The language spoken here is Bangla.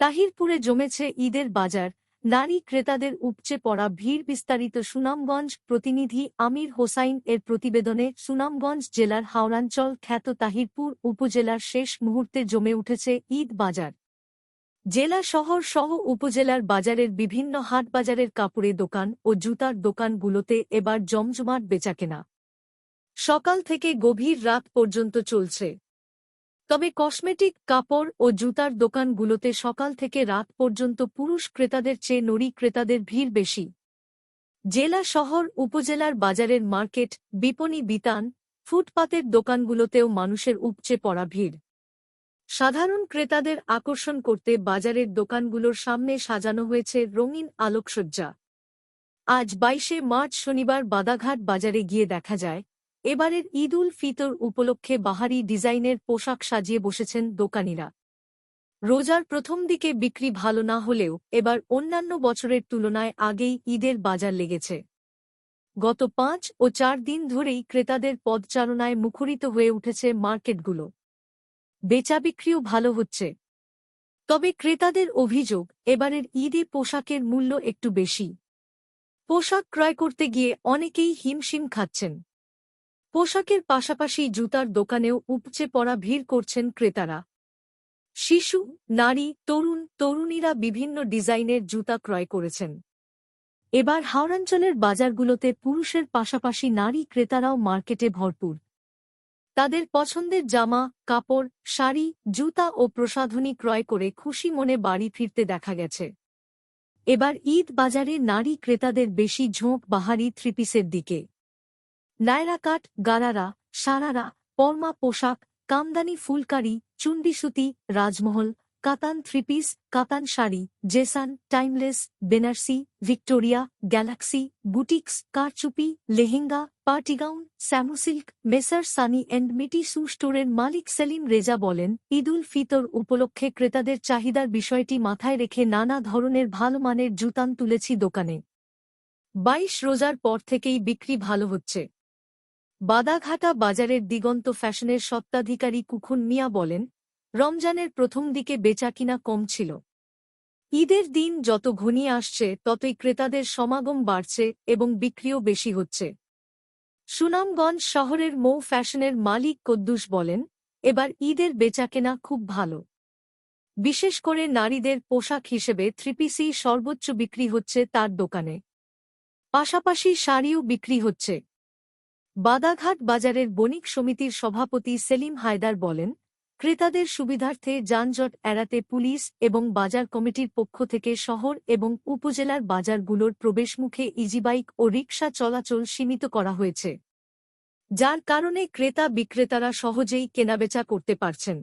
তাহিরপুরে জমেছে ঈদের বাজার। নারী ক্রেতাদের উপচে পড়া ভিড় বিস্তারিত সুনামগঞ্জ প্রতিনিধি আমির হোসাইন এর প্রতিবেদনে সুনামগঞ্জ জেলার হাওড়াঞ্চল খ্যাত তাহিরপুর উপজেলার শেষ মুহূর্তে জমে উঠেছে ঈদ বাজার। জেলা শহর সহ উপজেলার বাজারের বিভিন্ন হাট বাজারের কাপড়ে দোকান ও জুতার দোকানগুলোতে এবার জমজমাট বেচাকেনা। সকাল থেকে গভীর রাত পর্যন্ত চলছে। তবে কসমেটিক, কাপড় ও জুতার দোকানগুলোতে সকাল থেকে রাত পর্যন্ত পুরুষ ক্রেতাদের চেয়ে নরী ক্রেতাদের ভিড় বেশি। জেলা শহর, উপজেলার বাজারের মার্কেট, বিপণী, বিতান, ফুটপাতের দোকানগুলোতেও মানুষের উপচে পড়া ভিড়। সাধারণ ক্রেতাদের আকর্ষণ করতে বাজারের দোকানগুলোর সামনে সাজানো হয়েছে রঙিন আলোকসজ্জা। আজ বাইশে মার্চ শনিবার বাদাঘাট বাজারে গিয়ে দেখা যায় এবারের ঈদ উল ফিতর উপলক্ষে বাহারি ডিজাইনের পোশাক সাজিয়ে বসেছেন দোকানিরা। রোজার প্রথম দিকে বিক্রি ভালো না হলেও এবার অন্যান্য বছরের তুলনায় আগেই ঈদের বাজার লেগেছে। গত পাঁচ ও চার দিন ধরেই ক্রেতাদের পদচারণায় মুখরিত হয়ে উঠেছে মার্কেটগুলো। বেচাবিক্রিও ভালো হচ্ছে। তবে ক্রেতাদের অভিযোগ, এবারের ঈদে পোশাকের মূল্য একটু বেশি। পোশাক ক্রয় করতে গিয়ে অনেকেই হিমশিম খাচ্ছেন। পোশাকের পাশাপাশি জুতার দোকানেও উপচে পড়া ভিড় করছেন ক্রেতারা। শিশু, নারী, তরুণ, তরুণীরা বিভিন্ন ডিজাইনের জুতা ক্রয় করেছেন। এবার হাওড়াঞ্চলের বাজারগুলোতে পুরুষের পাশাপাশি নারী ক্রেতারাও মার্কেটে ভরপুর। তাদের পছন্দের জামা, কাপড়, শাড়ি, জুতা ও প্রসাধনী ক্রয় করে খুশি মনে বাড়ি ফিরতে দেখা গেছে। এবার ঈদ বাজারে নারী ক্রেতাদের বেশি ঝোঁক বাহারি থ্রিপিসের দিকে। নায়রাকাট, গারারা, সারারা, পরমা পোশাক, কামদানি ফুলকারি, চুন্ডিসুতি, রাজমহল, কাতান থ্রিপিস কাতান sari, জেসান, timeless, Benarasi, Victoria, Galaxy, boutiques, কারচুপি, লেহেঙ্গা, পার্টিগাউন, স্যামোসিল্ক, মেসার সানি অ্যান্ড মিটি সু স্টোরের মালিক সেলিম রেজা বলেন ঈদুল ফিতর উপলক্ষে ক্রেতাদের চাহিদার বিষয়টি মাথায় রেখে নানা ধরনের ভালো মানের জুতান তুলেছি দোকানে। বাইশ রোজার পর থেকেই বিক্রি ভালো হচ্ছে। বাদাঘাটা বাজারের দিগন্ত ফ্যাশনের সত্ত্বাধিকারী কুখুন মিয়া বলেন, রমজানের প্রথম দিকে বেচাকিনা কম ছিল। ঈদের দিন যত ঘনিয়ে আসছে, ততই ক্রেতাদের সমাগম বাড়ছে এবং বিক্রিও বেশি হচ্ছে। সুনামগঞ্জ শহরের মৌ ফ্যাশনের মালিক কদ্দুস বলেন, এবার ঈদের বেচাকেনা খুব ভালো। বিশেষ করে নারীদের পোশাক হিসেবে থ্রিপিসি সর্বোচ্চ বিক্রি হচ্ছে তার দোকানে। পাশাপাশি শাড়িও বিক্রি হচ্ছে। বাদাঘাট বাজারের বণিক সমিতির সভাপতি সেলিম হায়দার বলেন, ক্রেতাদের সুবিধার্থে যানজট এড়াতে পুলিশ এবং বাজার কমিটির পক্ষ থেকে শহর এবং উপজেলার বাজারগুলোর প্রবেশমুখে ইজিবাইক ও রিকশা চলাচল সীমিত করা হয়েছে। যার কারণে ক্রেতা বিক্রেতারা সহজেই কেনাবেচা করতে পারছেন।